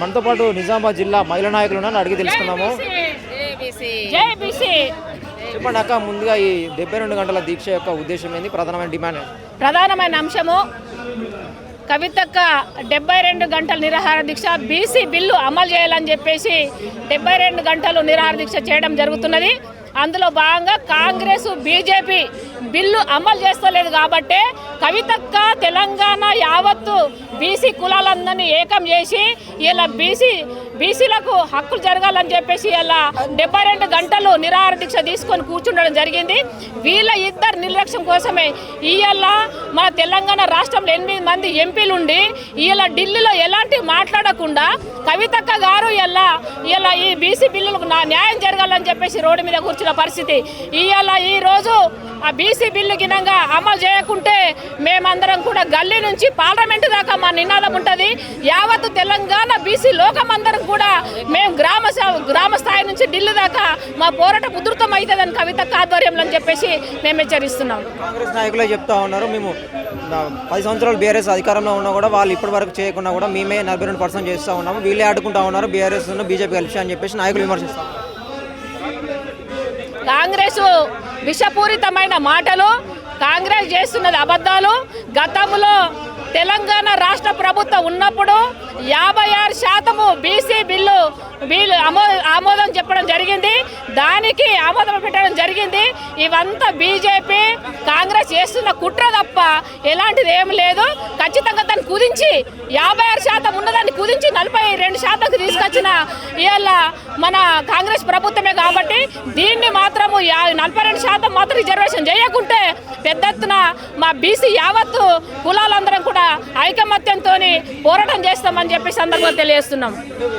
మనతో పాటు నిజామాబాద్ జిల్లా మహిళా నాయకులు అడిగి తెలుసుకున్నాము చెప్పండి అక్క ముందుగా ఈ డెబ్బై రెండు గంటల దీక్ష యొక్క ఉద్దేశం ఏంది? ప్రధానమైన డిమాండ్ ప్రధానమైన అంశము కవితక్క డెబ్బై రెండు గంటల నిరాహార దీక్ష బీసీ బిల్లు అమలు చేయాలని చెప్పేసి డెబ్బై రెండు గంటలు నిరాహార దీక్ష చేయడం జరుగుతున్నది. అందులో భాగంగా కాంగ్రెస్ బీజేపీ బిల్లు అమలు చేస్తలేదు కాబట్టే కవితక్క తెలంగాణ యావత్తు బీసీ కులాలందరినీ ఏకం చేసి ఇలా బీసీ బీసీలకు హక్కులు జరగాలని చెప్పేసి అలా డెబ్బై రెండు గంటలు నిరాహార దీక్ష తీసుకొని కూర్చుండడం జరిగింది. వీళ్ళ ఇద్దరు నిర్లక్ష్యం కోసమే ఇవాళ మన తెలంగాణ రాష్ట్రంలో ఎనిమిది మంది ఎంపీలు ఉండి ఇవాళ ఢిల్లీలో ఎలాంటి మాట్లాడకుండా కవితక్క గారు ఇలా ఇలా ఈ బీసీ బిల్లులకు నా న్యాయం జరగాలని చెప్పేసి రోడ్డు మీద కూర్చున్న పరిస్థితి. ఇవాళ ఈ రోజు ఆ బీసీ బిల్లు గినంగా అమలు చేయకుంటే మేమందరం కూడా గల్లీ నుంచి పార్లమెంటు దాకా మా నినాదం ఉంటుంది. యావత్తు తెలంగాణ బీసీ లోకం గ్రామ స్థాయి నుంచి ఢిల్లీ దాకా మా పోరాటం ఉధృతం అవుతుందని కవిత ఆధ్వర్యంలో అని చెప్పేసి మేము హెచ్చరిస్తున్నాం. కాంగ్రెస్ నాయకులే చెప్తా ఉన్నారు మేము పది సంవత్సరాలు బీఆర్ఎస్ అధికారంలో ఉన్నా కూడా వాళ్ళు ఇప్పటి వరకు చేయకుండా కూడా మేమే నలభై రెండు పర్సెంట్ చేస్తూ ఉన్నాము వీళ్ళే ఆడుకుంటా ఉన్నారు బీఆర్ఎస్ బీజేపీ కలిసి అని చెప్పేసి నాయకులు విమర్శిస్తాం కాంగ్రెస్ విషపూరితమైన మాటలు కాంగ్రెస్ చేస్తున్నది అబద్ధాలు గతంలో తెలంగాణ రాష్ట్ర ప్రభుత్వం ఉన్నప్పుడు యాభై ఆరు శాతము బీసీ బిల్లు బిల్లు ఆమో ఆమోదం చెప్పడం జరిగింది. దానికి ఆమోదం పెట్టడం జరిగింది. ఇవంతా బీజేపీ కాంగ్రెస్ చేస్తున్న కుట్ర తప్ప ఎలాంటిది ఏం లేదు. ఖచ్చితంగా కుదించి యాభై ఆరు శాతం ఉన్నదాన్ని కుదించి నలభై రెండు శాతంకి తీసుకొచ్చిన ఇవాళ మన కాంగ్రెస్ ప్రభుత్వమే కాబట్టి దీన్ని మాత్రము నలభై రెండు శాతం మాత్రం రిజర్వేషన్ చేయకుంటే పెద్ద ఎత్తున మా బీసీ యావత్తు కులాలందరం కూడా ఐకమత్యంతో పోరాటం చేస్తామని చెప్పి సందర్భంగా తెలియజేస్తున్నాం.